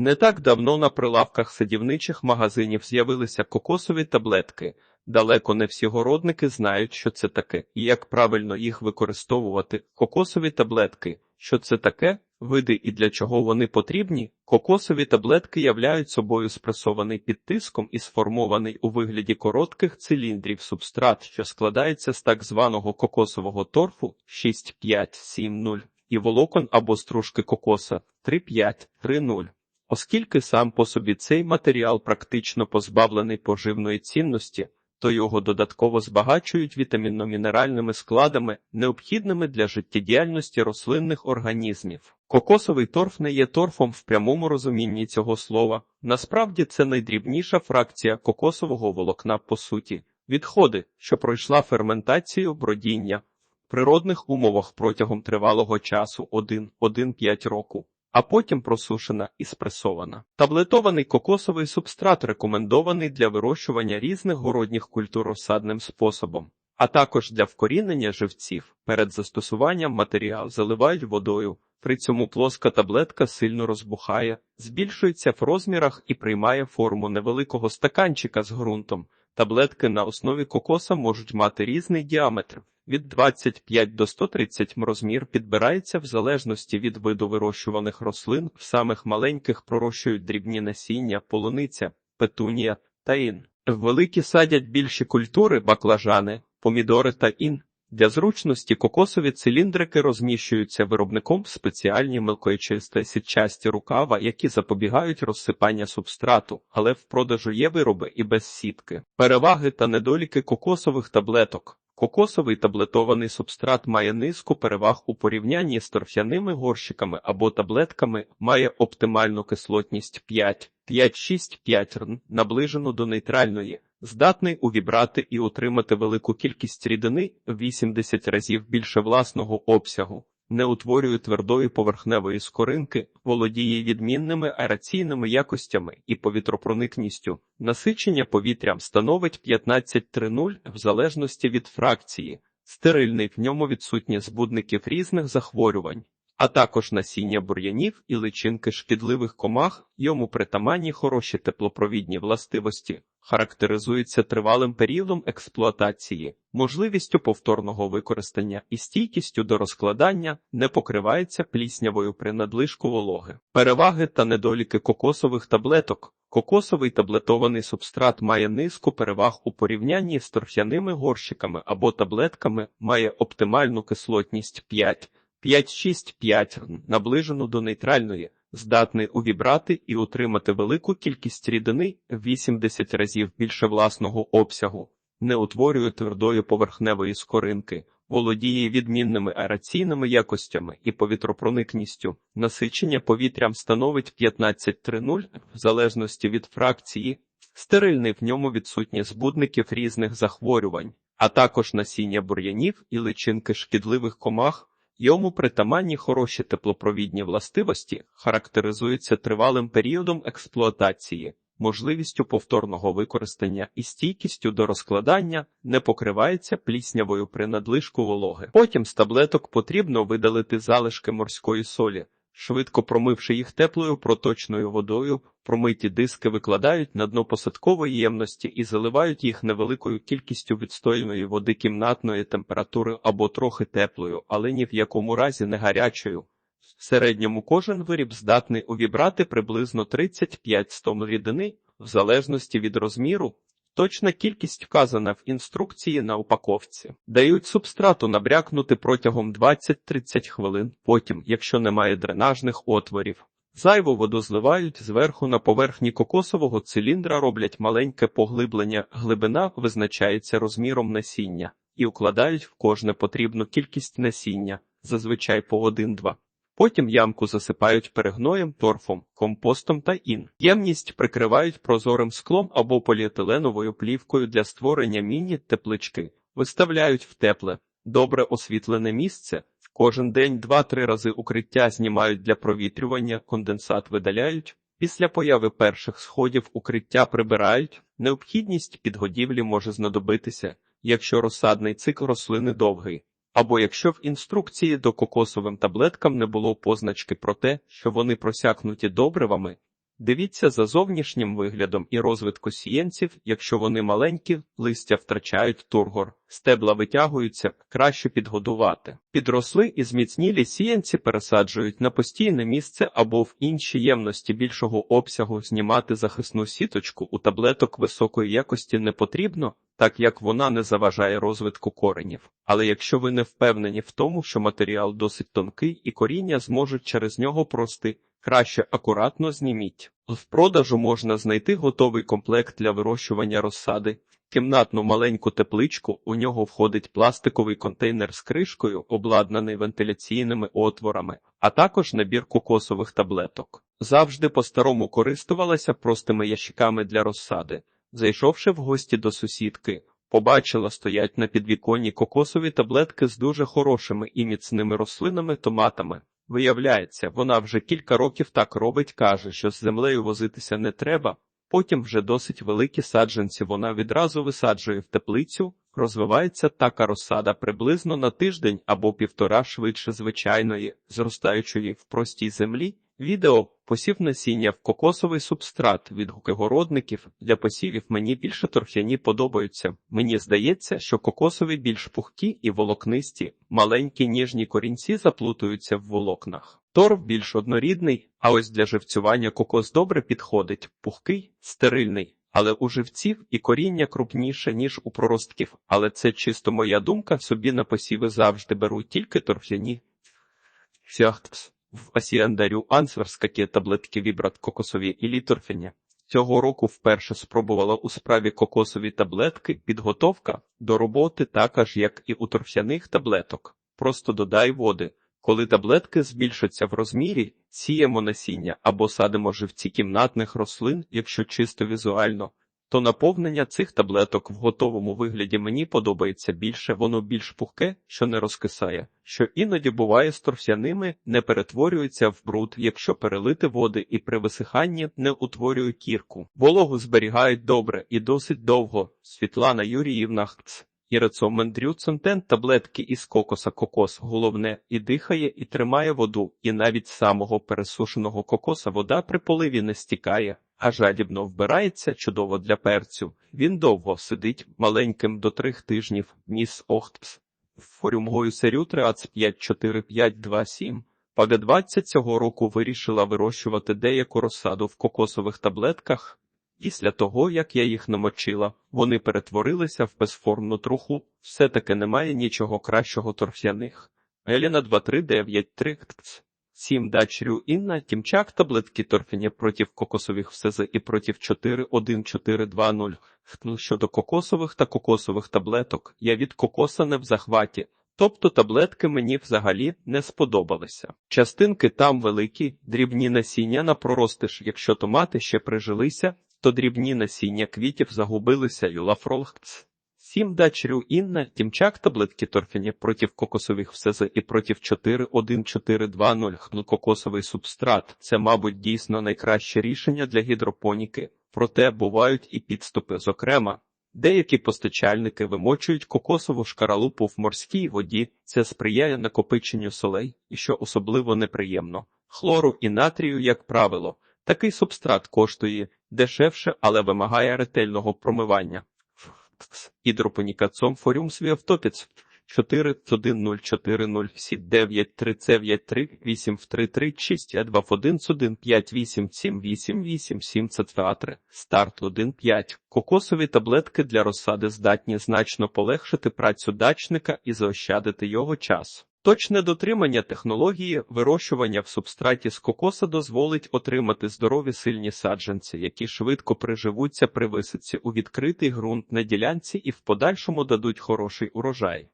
Не так давно на прилавках садівничих магазинів з'явилися кокосові таблетки. Далеко не всі городники знають, що це таке, і як правильно їх використовувати. Кокосові таблетки. Що це таке? Види і для чого вони потрібні? Кокосові таблетки являють собою спресований під тиском і сформований у вигляді коротких циліндрів субстрат, що складається з так званого кокосового торфу 6,5,7,0 і волокон або стружки кокоса 3,5,3,0. Оскільки сам по собі цей матеріал практично позбавлений поживної цінності, то його додатково збагачують вітамінно-мінеральними складами, необхідними для життєдіяльності рослинних організмів. Кокосовий торф не є торфом в прямому розумінні цього слова. Насправді це найдрібніша фракція кокосового волокна по суті. Відходи, що пройшла ферментацію бродіння в природних умовах протягом тривалого часу 1-1,5 року а потім просушена і спресована. Таблетований кокосовий субстрат рекомендований для вирощування різних городніх культур розсадним способом, а також для вкорінення живців. Перед застосуванням матеріал заливають водою. При цьому плоска таблетка сильно розбухає, збільшується в розмірах і приймає форму невеликого стаканчика з ґрунтом. Таблетки на основі кокоса можуть мати різний діаметр. Від 25 до 130 м розмір підбирається в залежності від виду вирощуваних рослин. В самих маленьких пророщують дрібні насіння, полуниця, петунія та ін. Великі садять більші культури, баклажани, помідори та ін. Для зручності кокосові циліндрики розміщуються виробником в спеціальні мелкоячисті сітчасті рукава, які запобігають розсипання субстрату, але в продажу є вироби і без сітки. Переваги та недоліки кокосових таблеток. Кокосовий таблетований субстрат має низку переваг у порівнянні з торфяними горщиками або таблетками, має оптимальну кислотність 5, 5,6-5 рн, наближену до нейтральної, здатний увібрати і утримати велику кількість рідини в 80 разів більше власного обсягу. Не утворює твердої поверхневої скоринки, володіє відмінними аераційними якостями і повітропроникністю. Насичення повітрям становить 15,3,0 в залежності від фракції, стерильний в ньому відсутні збудників різних захворювань, а також насіння бур'янів і личинки шкідливих комах, йому притаманні хороші теплопровідні властивості, характеризується тривалим періодом експлуатації, можливістю повторного використання і стійкістю до розкладання, не покривається пліснявою при надлишку вологи. Переваги та недоліки кокосових таблеток. Кокосовий таблетований субстрат має низку переваг у порівнянні з торфяними горщиками або таблетками, має оптимальну кислотність 5, 5,6-5, наближену до нейтральної, здатний увібрати і утримати велику кількість рідини в 80 разів більше власного обсягу, не утворює твердої поверхневої скоринки, володіє відмінними аераційними якостями і повітропроникністю. Насичення повітрям становить 15,3,0 в залежності від фракції, стерильний в ньому відсутні збудників різних захворювань, а також насіння бур'янів і личинки шкідливих комах. Йому притаманні хороші теплопровідні властивості характеризуються тривалим періодом експлуатації, можливістю повторного використання і стійкістю до розкладання, не покривається пліснявою при надлишку вологи. Потім з таблеток потрібно видалити залишки морської солі. Швидко промивши їх теплою проточною водою, промиті диски викладають на дно посадкової ємності і заливають їх невеликою кількістю відстояної води кімнатної температури або трохи теплою, але ні в якому разі не гарячою. В середньому кожен виріб здатний увібрати приблизно 35 стом рідини, в залежності від розміру. Точна кількість вказана в інструкції на упаковці. Дають субстрату набрякнути протягом 20-30 хвилин. Потім, якщо немає дренажних отворів, зайву воду зливають зверху на поверхні кокосового циліндра, роблять маленьке поглиблення, глибина визначається розміром насіння і укладають в кожне потрібну кількість насіння, зазвичай по 1-2. Потім ямку засипають перегноєм, торфом, компостом та ін. Ємність прикривають прозорим склом або поліетиленовою плівкою для створення міні-теплички, виставляють в тепле, добре освітлене місце. Кожен день два-три рази укриття знімають для провітрювання, конденсат видаляють. Після появи перших сходів укриття прибирають. Необхідність підгодівлі може знадобитися, якщо розсадний цикл рослини довгий або якщо в інструкції до кокосовим таблеткам не було позначки про те, що вони просякнуті добривами, Дивіться за зовнішнім виглядом і розвитку сіянців, якщо вони маленькі, листя втрачають тургор, стебла витягуються, краще підгодувати. Підросли і зміцнілі сіянці пересаджують на постійне місце або в інші ємності більшого обсягу знімати захисну сіточку у таблеток високої якості не потрібно, так як вона не заважає розвитку коренів. Але якщо ви не впевнені в тому, що матеріал досить тонкий і коріння зможуть через нього прости, краще акуратно зніміть. В продажу можна знайти готовий комплект для вирощування розсади. Кімнатну маленьку тепличку у нього входить пластиковий контейнер з кришкою, обладнаний вентиляційними отворами, а також набір кокосових таблеток. Завжди по-старому користувалася простими ящиками для розсади. Зайшовши в гості до сусідки, побачила стоять на підвіконні кокосові таблетки з дуже хорошими і міцними рослинами томатами. Виявляється, вона вже кілька років так робить, каже, що з землею возитися не треба. Потім вже досить великі саджанці вона відразу висаджує в теплицю, розвивається така розсада приблизно на тиждень або півтора швидше звичайної, зростаючої в простій землі. Відео посів насіння в кокосовий субстрат відгуки городників для посівів мені більше торфяні подобаються. Мені здається, що кокосові більш пухкі і волокнисті, маленькі ніжні корінці заплутуються в волокнах. Торф більш однорідний, а ось для живцювання кокос добре підходить, пухкий, стерильний. Але у живців і коріння крупніше, ніж у проростків, але це чисто моя думка, собі на посіви завжди беру тільки торфяні. Фяхтс. В Асіандарю ансверські таблетки вібрат кокосові і літорфені. Цього року вперше спробувала у справі кокосові таблетки підготовка до роботи також, як і у торфяних таблеток. Просто додай води. Коли таблетки збільшаться в розмірі, сіємо насіння або садимо живці кімнатних рослин, якщо чисто візуально, то наповнення цих таблеток в готовому вигляді мені подобається більше, воно більш пухке, що не розкисає, що іноді буває з торфяними, не перетворюється в бруд, якщо перелити води і при висиханні не утворює кірку. Вологу зберігають добре і досить довго. Світлана Юріївна Хц. І рецомендрюцентен таблетки із кокоса кокос головне і дихає, і тримає воду, і навіть з самого пересушеного кокоса вода при поливі не стікає, а жадібно вбирається чудово для перцю. Він довго сидить маленьким до трьох тижнів. Міс Охтпс. Форюмгою серю 3454527. Пага 20 цього року вирішила вирощувати деяку розсаду в кокосових таблетках. Після того, як я їх намочила, вони перетворилися в безформну труху, все-таки немає нічого кращого торфяних. Еліна 2393 ТЦ. 7 дачрю Інна Тімчак таблетки торфяні проти кокосових всези і проти 41420. Ну, щодо кокосових та кокосових таблеток, я від кокоса не в захваті. Тобто таблетки мені взагалі не сподобалися. Частинки там великі, дрібні насіння на проростиш, якщо томати ще прижилися, то дрібні насіння квітів загубилися й лафролхц. Сім дачрю Інна, Тімчак таблетки торфяні проти кокосових всези і проти 41420 хну кокосовий субстрат. Це, мабуть, дійсно найкраще рішення для гідропоніки, проте бувають і підступи, зокрема. Деякі постачальники вимочують кокосову шкаралупу в морській воді, це сприяє накопиченню солей, і що особливо неприємно. Хлору і натрію, як правило, такий субстрат коштує дешевше, але вимагає ретельного промивання. Гідропонікацом форум свіавтопіц 410407939 в 336 а 2 в 1 1 5 8 7 8 8 7 цетфеатри. Старт 1.5. Кокосові таблетки для розсади здатні значно полегшити працю дачника і заощадити його час. Точне дотримання технології вирощування в субстраті з кокоса дозволить отримати здорові сильні саджанці, які швидко приживуться при висадці у відкритий ґрунт на ділянці і в подальшому дадуть хороший урожай.